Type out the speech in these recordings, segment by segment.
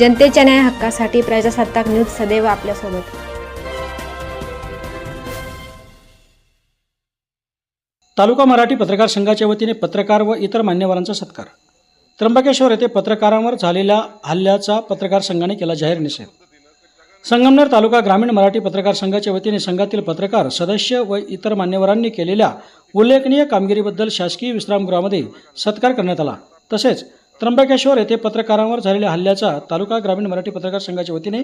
जनतेच्या न्याय हक्कासाठी प्रजासत्ताक न्यूज सदैव आपल्यासोबत. तालुका मराठी पत्रकार संघाच्या वतीने पत्रकार व इतर मान्यवरांचा सत्कार. त्र्यंबकेश्वर येथे पत्रकारांवर झालेल्या हल्ल्याचा पत्रकार संघाने केला जाहीर निषेध. संगमनेर तालुका ग्रामीण मराठी पत्रकार संघाच्या वतीने संघातील पत्रकार सदस्य व इतर मान्यवरांनी केलेल्या उल्लेखनीय कामगिरीबद्दल शासकीय विश्रामगृहामध्ये सत्कार करण्यात आला. तसेच त्र्यंबकेश्वर येथे पत्रकारांवर झालेल्या हल्ल्याचा तालुका ग्रामीण मराठी पत्रकार संघाच्या वतीने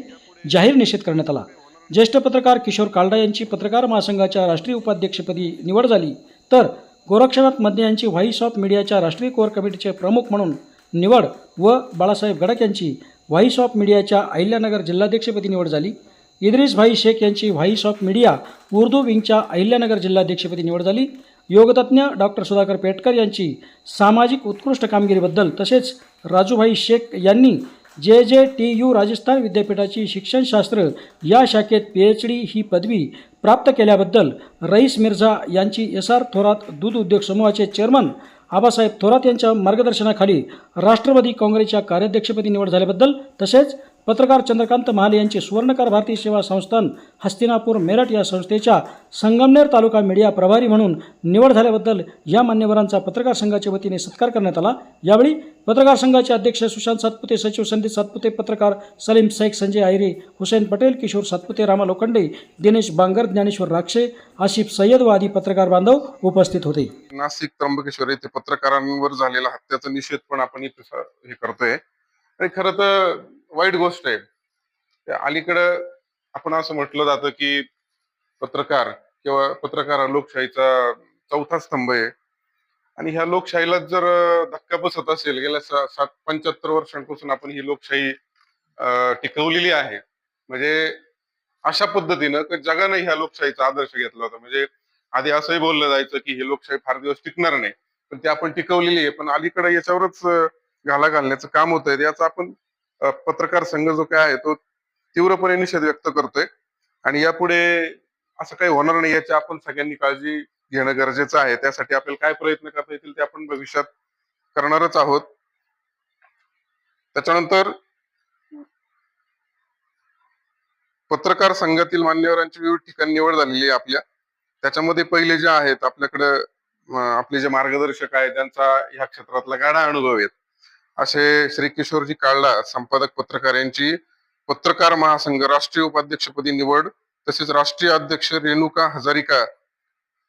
जाहीर निषेध करण्यात आला. ज्येष्ठ पत्रकार किशोर कालडा यांची पत्रकार महासंघाच्या राष्ट्रीय उपाध्यक्षपदी निवड झाली. तर गोरक्षनाथमध्ये यांची व्हाईस ऑफ मीडियाच्या राष्ट्रीय कोर कमिटीचे प्रमुख म्हणून निवड व बाळासाहेब गडक यांची व्हाईस ऑफ मीडियाच्या अहिल्यानगर जिल्हाध्यक्षपदी निवड झाली. इद्रिस भाई शेख यांची व्हाईस ऑफ मीडिया उर्दू विंगच्या अहिल्यानगर जिल्हाध्यक्षपदी निवड झाली. योगतज्ञ डॉक्टर सुधाकर पेटकर यांची सामाजिक उत्कृष्ट कामगिरीबद्दल तसेच राजूभाई शेख यांनी जे जे टी यू राजस्थान विद्यापीठाची शिक्षणशास्त्र या शाखेत पी एच डी ही पदवी प्राप्त केल्याबद्दल रईस मिर्झा यांची एस आर थोरात दूध उद्योग समूहाचे चेअरमन आबासाहेब थोरात यांच्या मार्गदर्शनाखाली राष्ट्रवादी काँग्रेसच्या कार्याध्यक्षपदी निवड झाल्याबद्दल तसेच पत्रकार चंद्रकांत महाले यांची सुवर्णकार भारतीय सेवा संस्थान हस्तिनापूर मेरठ या संस्थेच्या संगमनेर तालुका मीडिया प्रभारी म्हणून निवड झाल्याबद्दल या मान्यवरांचा पत्रकार संघाच्या वतीने सत्कार करण्यात आला. यावेळी पत्रकार संघाचे अध्यक्ष सुशांत सातपुते सचिव संदीप सातपुते पत्रकार सलीम शेख संजय आयरे हुसेन पटेल किशोर सातपुते रामा लोखंडे दिनेश बांगर ज्ञानेश्वर राक्षे आशिफ सय्यद व आदी पत्रकार बांधव उपस्थित होते. नाशिक त्र्यंबकेश्वर येथे पत्रकारांवर झालेला हत्याचा निषेध पण आपण हे करतोय. खरं तर वाईट गोष्ट आहे. अलीकडं आपण असं म्हटलं जातं की पत्रकार किंवा पत्रकार हा लोकशाहीचा चौथा स्तंभ आहे. आणि ह्या लोकशाहीला जर धक्का बसत असेल गेल्या सात पंच्याहत्तर वर्षांपासून आपण ही लोकशाही टिकवलेली आहे. म्हणजे अशा पद्धतीनं की जगाने ह्या लोकशाहीचा आदर्श घेतला होता. म्हणजे आधी असंही बोललं जायचं की ही लोकशाही फार दिवस टिकणार नाही. पण ती आपण टिकवलेली आहे. पण अलीकडे याच्यावरच घाला घालण्याचं काम होत आहे याचा आपण पत्रकार संघ जो काय आहे तो तीव्रपणे निषेध व्यक्त करतोय. आणि यापुढे असं काही होणार नाही याची आपण सगळ्यांनी काळजी घेणं गरजेचं आहे. त्यासाठी आपल्याला काय प्रयत्न करता येतील ते आपण भविष्यात करणारच आहोत. त्याच्यानंतर पत्रकार संघातील मान्यवरांची विविध ठिकाणी निवड झालेली आहे आपल्या. त्याच्यामध्ये पहिले जे आहेत आपल्याकडे आपले जे मार्गदर्शक आहेत त्यांचा ह्या क्षेत्रातला गाढा अनुभव आहेत. असे श्री किशोरजी काळला संपादक पत्रकार यांची पत्रकार महासंघ राष्ट्रीय उपाध्यक्षपदी निवड तसेच राष्ट्रीय अध्यक्ष रेणुका हजारिका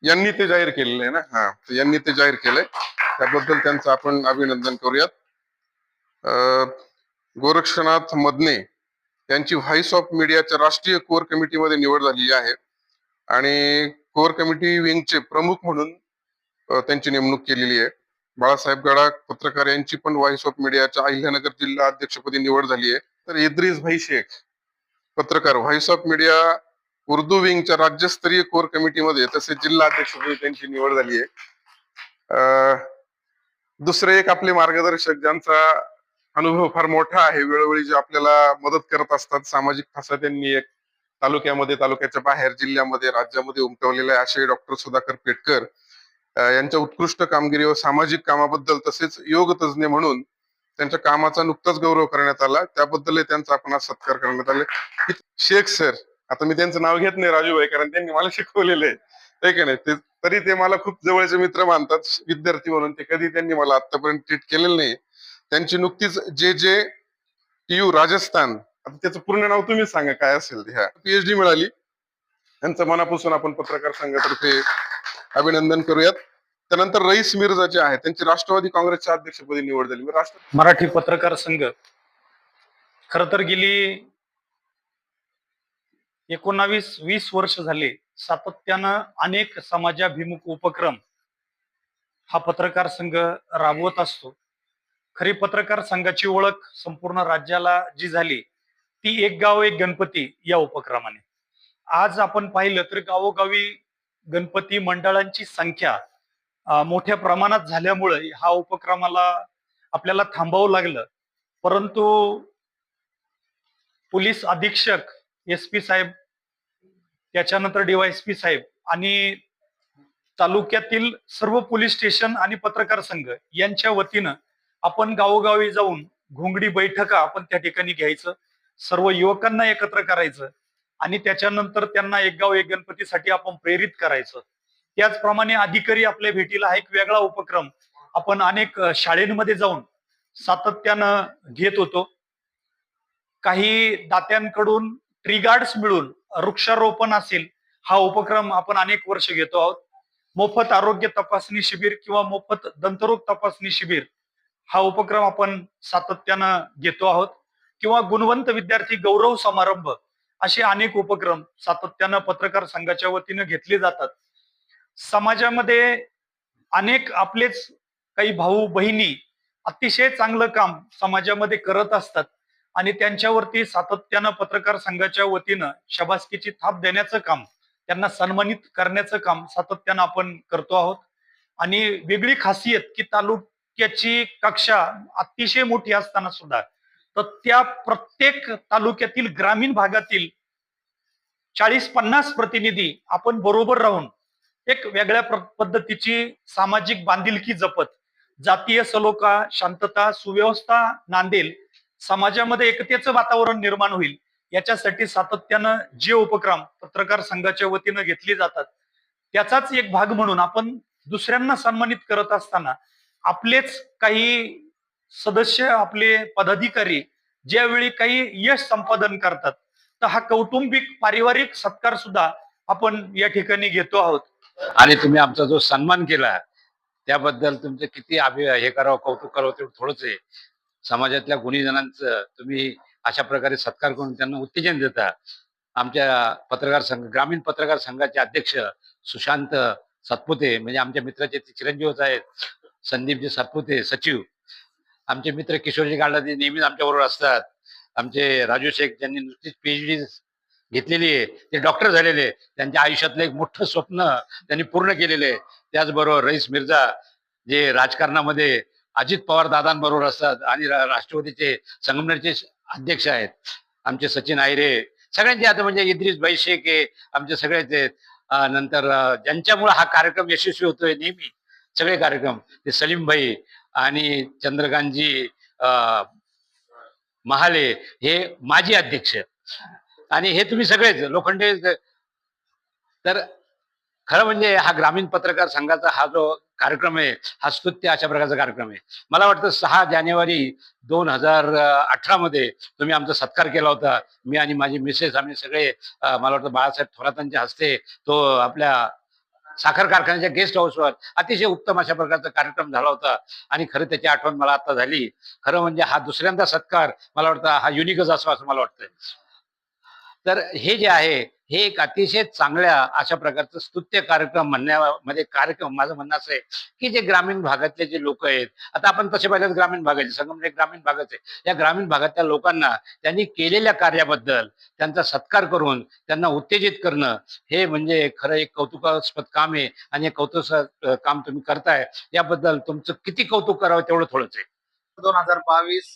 यांनी ते जाहीर केलेलं आहे ना? हा यांनी ते जाहीर केलंय त्याबद्दल त्यांचं आपण अभिनंदन करूयात. अं, गोरक्षनाथ मदने यांची व्हाईस ऑफ मीडियाच्या राष्ट्रीय कोर कमिटीमध्ये निवड झालेली आहे. आणि कोर कमिटी विंगचे प्रमुख म्हणून त्यांची नेमणूक केलेली आहे. बाळासाहेब गडाख पत्रकार यांची पण व्हॉइस ऑफ मीडियाच्या अहिल्यानगर जिल्हा अध्यक्षपदी निवड झाली आहे. तर इद्रिस भाई शेख पत्रकार व्हॉइस ऑफ मीडिया उर्दू विंगच्या राज्यस्तरीय कोर कमिटीमध्ये तसेच जिल्हा अध्यक्षपदी त्यांची निवड झाली आहे. दुसरे एक आपले मार्गदर्शक ज्यांचा अनुभव फार मोठा आहे वेळोवेळी जे आपल्याला मदत करत असतात सामाजिक ठसा त्यांनी एक तालुक्यामध्ये तालुक्याच्या बाहेर जिल्ह्यामध्ये राज्यामध्ये उमटवलेले आहे असे डॉक्टर सुधाकर पेटकर यांच्या उत्कृष्ट कामगिरी व सामाजिक कामाबद्दल तसेच योग तज्ज्ञ म्हणून त्यांच्या कामाचा नुकताच गौरव करण्यात आला. त्याबद्दल त्यांचा आपण सत्कार करण्यात आले. शेख सर आता मी त्यांचं नाव घेत नाही राजूभाई कारण त्यांनी मला शिकवलेलं आहे. का नाही? ते तरी ते मला खूप जवळचे मित्र मानतात विद्यार्थी म्हणून. ते कधी त्यांनी मला आतापर्यंत ट्रीट केलेलं नाही. त्यांची नुकतीच जे जे टी यू राजस्थान आता त्याचं पूर्ण नाव तुम्ही सांगा काय असेल ह्या ह्या पीएचडी मिळाली. त्यांचं मनापासून आपण पत्रकार संघातर्फे अभिनंदन करूयात. त्यानंतर रईस मिर्झा जे आहेत त्यांची राष्ट्रवादी काँग्रेसच्या अध्यक्षपदी निवड झाली. राष्ट्र मराठी पत्रकार संघ. खर तर गेली एकोणावीस वीस वर्ष झाले सातत्यानं अनेक समाजाभिमुख उपक्रम हा पत्रकार संघ राबवत असतो. खरी पत्रकार संघाची ओळख संपूर्ण राज्याला जी झाली ती एक गाव एक गणपती या उपक्रमाने. आज आपण पाहिलं तर गावोगावी गणपती मंडळांची संख्या मोठ्या प्रमाणात झाल्यामुळे हा उपक्रमाला आपल्याला थांबावं लागलं. परंतु पोलीस अधीक्षक एस पी साहेब त्याच्यानंतर डीवायएसपी साहेब आणि तालुक्यातील सर्व पोलीस स्टेशन आणि पत्रकार संघ यांच्या वतीनं आपण गावोगावी जाऊन घोंगडी बैठका आपण त्या ठिकाणी घ्यायचं. सर्व युवकांना एकत्र करायचं. आणि त्याच्यानंतर त्यांना एक गाव एक गणपतीसाठी आपण प्रेरित करायचं. त्याचप्रमाणे अधिकारी आपल्या भेटीला हा एक वेगळा उपक्रम आपण अनेक शाळेमध्ये शाळेंमध्ये जाऊन सातत्यानं घेत होतो. काही दात्यांकडून ट्रीगार्ड्स मिळून वृक्षारोपण असेल हा उपक्रम आपण अनेक वर्ष घेतो आहोत. मोफत आरोग्य तपासणी शिबिर किंवा मोफत दंतरोग तपासणी शिबिर हा उपक्रम आपण सातत्यानं घेतो आहोत. किंवा गुणवंत विद्यार्थी गौरव समारंभ असे अनेक उपक्रम सातत्यानं पत्रकार संघाच्या वतीनं घेतले जातात. समाजामध्ये अनेक आपलेच काही भाऊ बहिणी अतिशय चांगलं काम समाजामध्ये करत असतात आणि त्यांच्यावरती सातत्यानं पत्रकार संघाच्या वतीनं शबासकीची थाप देण्याचं काम त्यांना सन्मानित करण्याचं काम सातत्यानं आपण करतो आहोत. आणि वेगळी खासियत की तालुक्याची कक्षा अतिशय मोठी असताना सुद्धा तर त्या प्रत्येक तालुक्यातील ग्रामीण भागातील चाळीस पन्नास प्रतिनिधी आपण बरोबर राहून एक वेगळ्या पद्धतीची सामाजिक बांधिलकी जपत जातीय सलोखा शांतता सुव्यवस्था नांदेल समाजामध्ये एकतेचं वातावरण निर्माण होईल. याच्यासाठी सातत्यानं जे उपक्रम पत्रकार संघाच्या वतीनं घेतले जातात त्याचाच एक भाग म्हणून आपण दुसऱ्यांना सन्मानित करत असताना आपलेच काही सदस्य आपले पदाधिकारी ज्यावेळी काही यश संपादन करतात तर हा कौटुंबिक पारिवारिक सत्कार सुद्धा आपण या ठिकाणी घेतो आहोत. आणि तुम्ही आमचा जो सन्मान केला त्याबद्दल तुमचं किती अभि हे करावं कौतुक करावं तेवढं थोडंच आहे. समाजातल्या गुणीजनांचं तुम्ही अशा प्रकारे सत्कार करून त्यांना उत्तेजन देता. आमच्या पत्रकार संघ ग्रामीण पत्रकार संघाचे अध्यक्ष सुशांत सातपुते म्हणजे आमच्या मित्राचे ते चिरंजीवच आहेत. संदीपजी सातपुते सचिव आमचे मित्र किशोरजी गाडला नेहमीच आमच्याबरोबर असतात. आमचे राजू शेख ज्यांनी नुकतीच पीएचडी घेतलेली आहे ते डॉक्टर झालेले त्यांच्या आयुष्यातलं एक मोठं स्वप्न त्यांनी पूर्ण केलेलं आहे. त्याचबरोबर रईस मिर्झा जे राजकारणामध्ये अजित पवार दादांबरोबर असतात आणि राष्ट्रवादीचे संगमनेरचे अध्यक्ष आहेत. आमचे सचिन आयरे सगळ्यांचे आता म्हणजे इद्रिस भाई शेख आहे आमचे सगळेच आहेत. नंतर ज्यांच्यामुळे हा कार्यक्रम यशस्वी होतोय नेहमी सगळे कार्यक्रम. ते सलीम भाई आणि चंद्रकांतजी अं, महाले हे माजी अध्यक्ष. आणि हे तुम्ही सगळेच लोखंडे तर खरं म्हणजे हा ग्रामीण पत्रकार संघाचा हा जो कार्यक्रम आहे हा स्तुत्य अशा प्रकारचा कार्यक्रम आहे. मला वाटतं सहा जानेवारी दोन हजार अठरा मध्ये तुम्ही आमचा सत्कार केला होता. मी आणि माझी मिसेस आम्ही सगळे मला वाटतं बाळासाहेब थोरातांच्या हस्ते तो आपल्या साखर कारखान्याच्या गेस्ट हाऊसवर अतिशय उत्तम अशा प्रकारचा कार्यक्रम झाला होता. आणि खरं त्याची आठवण मला आता झाली. खरं म्हणजे हा दुसऱ्यांदा सत्कार मला वाटतं हा युनिकच असावा असं मला वाटतं तर हे जे आहे हे एक अतिशय चांगल्या अशा प्रकारचं स्तुत्य कार्यक्रम म्हणण्यामध्ये कार्यक्रम माझं म्हणणं असं आहे की जे ग्रामीण भागातले जे लोक आहेत आता आपण तसे पाहिलं ग्रामीण भागाचे संगमनेर म्हणजे ग्रामीण भागाचे या ग्रामीण भागातल्या लोकांना त्यांनी केलेल्या कार्याबद्दल त्यांचा सत्कार करून त्यांना उत्तेजित करणं हे म्हणजे खरं एक कौतुकास्पद काम आहे आणि कौतुक काम तुम्ही करताय. याबद्दल तुमचं किती कौतुक करावं तेवढं थोडंच आहे. दोन हजार बावीस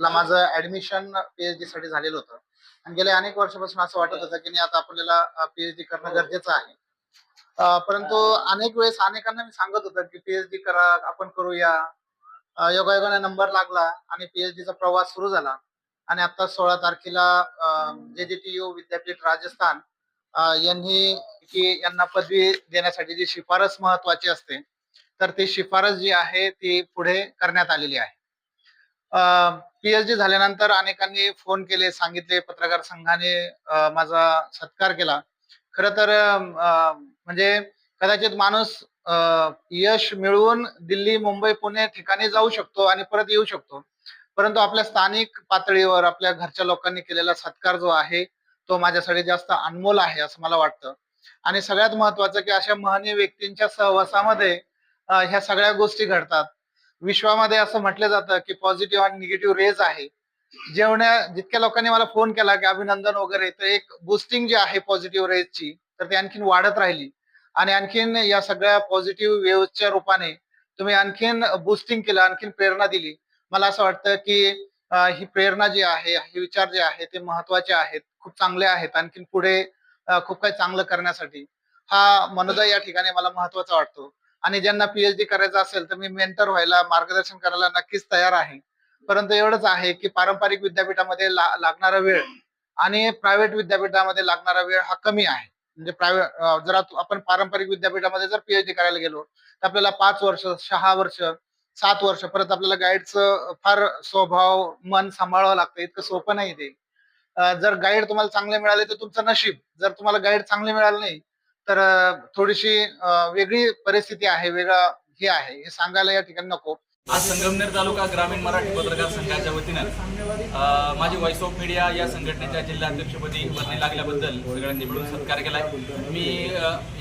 ला माझं ऍडमिशन पीएचडी साठी झालेलं होतं. आणि गेल्या अनेक वर्षापासून असं वाटत होतं की नाही आता आपल्याला पीएचडी करणं गरजेचं आहे. परंतु अनेक वेळेस अनेकांना मी सांगत होतो की पीएचडी करा आपण करूया. योगायोगाने नंबर लागला आणि पीएचडीचा प्रवास सुरू झाला. आणि आता सोळा तारखेला जे जे टी यू विद्यापीठ राजस्थान यांनी की यांना पदवी देण्यासाठी जी शिफारस महत्वाची असते तर ती शिफारस जी आहे ती पुढे करण्यात आलेली आहे. पीएचडी झाल्यानंतर अनेकांनी फोन केले सांगितले पत्रकार संघाने माझा सत्कार केला. खर तर म्हणजे कदाचित माणूस यश मिळवून दिल्ली मुंबई पुणे ठिकाणी जाऊ शकतो आणि परत येऊ शकतो. परंतु आपल्या स्थानिक पातळीवर आपल्या घरच्या लोकांनी केलेला सत्कार जो आहे तो माझ्यासाठी जास्त अनमोल आहे असं मला वाटतं. आणि सगळ्यात महत्वाचं की अशा महनीय व्यक्तींच्या सहवासामध्ये ह्या सगळ्या गोष्टी घडतात. विश्वामध्ये असं म्हटलं जातं की पॉझिटिव्ह आणि निगेटिव्ह रेज आहे. जेवण्या जितक्या लोकांनी मला फोन केला की अभिनंदन वगैरे तर एक बुस्टिंग जी आहे पॉझिटिव्ह रेजची तर ती आणखीन वाढत राहिली. आणि आणखीन या सगळ्या पॉझिटिव्ह वेव्हच्या रूपाने तुम्ही आणखीन बुस्टिंग केलं आणखीन प्रेरणा दिली. मला असं वाटतं की ही प्रेरणा जी आहे हे विचार जे आहे ते महत्त्वाचे आहेत खूप चांगले आहेत आणखीन पुढे खूप काही चांगलं करण्यासाठी. हा मनोदय या ठिकाणी मला महत्त्वाचा वाटतो. आणि ज्यांना पीएचडी करायचं असेल तर मी मेंटर व्हायला मार्गदर्शन करायला नक्कीच तयार आहे. परंतु एवढंच आहे की पारंपरिक विद्यापीठामध्ये ला- लागणारा वेळ आणि प्रायव्हेट विद्यापीठामध्ये लागणारा वेळ हा कमी आहे. म्हणजे प्रायव्हेट जर आपण पारंपरिक विद्यापीठामध्ये जर पीएचडी करायला गेलो तर आपल्याला पाच वर्ष सहा वर्ष सात वर्ष परत आपल्याला गाईडचं फार स्वभाव मन सांभाळावं लागतं. इतकं सोपं नाही ते. जर गाईड तुम्हाला चांगले मिळाले तर तुमचं नशीब. जर तुम्हाला गाईड चांगले मिळाले नाही तर थोडीशी वेगळी परिस्थिती आहे वेगळं हे आहे. हे सांगायला या ठिकाणी नको. आज संगमनेर तालुका ग्रामीण मराठी पत्रकार संघाच्या वतीनं माझी व्हॉइस ऑफ मीडिया या संघटनेच्या जिल्हाध्यक्षपदी बदली लागल्याबद्दल सगळ्यांनी मिळून सत्कार केलाय. मी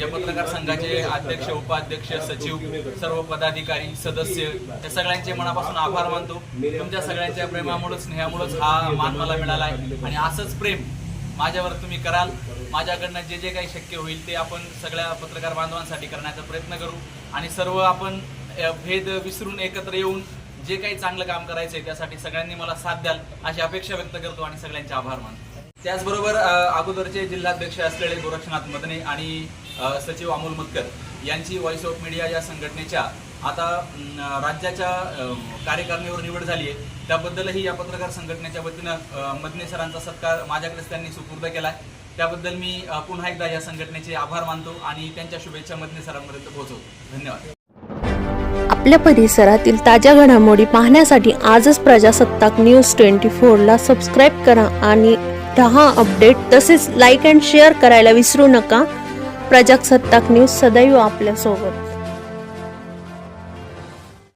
या पत्रकार संघाचे अध्यक्ष उपाध्यक्ष सचिव सर्व पदाधिकारी सदस्य या सगळ्यांचे मनापासून आभार मानतो. तुमच्या सगळ्यांच्या प्रेमामुळेच स्नेहामुळेच हा मान मला मिळाला आहे आणि असंच प्रेम माझ्यावर तुम्ही कराल. माझ्याकडनं जे जे काही शक्य होईल ते आपण सगळ्या पत्रकार बांधवांसाठी करण्याचा प्रयत्न करू. आणि सर्व आपण भेद विसरून एकत्र येऊन जे काही चांगलं काम करायचंय त्यासाठी सगळ्यांनी मला साथ द्याल अशी अपेक्षा व्यक्त करतो आणि सगळ्यांचे आभार मानतो. त्याचबरोबर अगोदरचे जिल्हाध्यक्ष असलेले गोरक्षनाथ मदने आणि सचिव अमोल मतकर यांची व्हॉइस ऑफ मीडिया या संघटनेच्या आता राज्याच्या अ, कार्यकारिणीवर निवड झाली आहे त्याबद्दलही या पत्रकार संघटनेच्या वतीनं मदने सरांचा सत्कार माझ्याकडेच त्यांनी सुपूर्द केलाय. त्याबद्दल मी पुन्हा एकदा या संघटनेचे आभार मानतो आणि त्यांच्या शुभेच्छा मदने सरांपर्यंत पोहोचवतो. धन्यवाद. आपल्या परिसरातील ताज्या घडामोडी पाहण्यासाठी आजच प्रजासत्ताक न्यूज ट्वेंटी फोरला सबस्क्राईब करा आणि दहा अपडेट. तसेच लाईक अँड शेअर करायला विसरू नका. प्रजासत्ताक न्यूज सदैव आपल्यासोबत.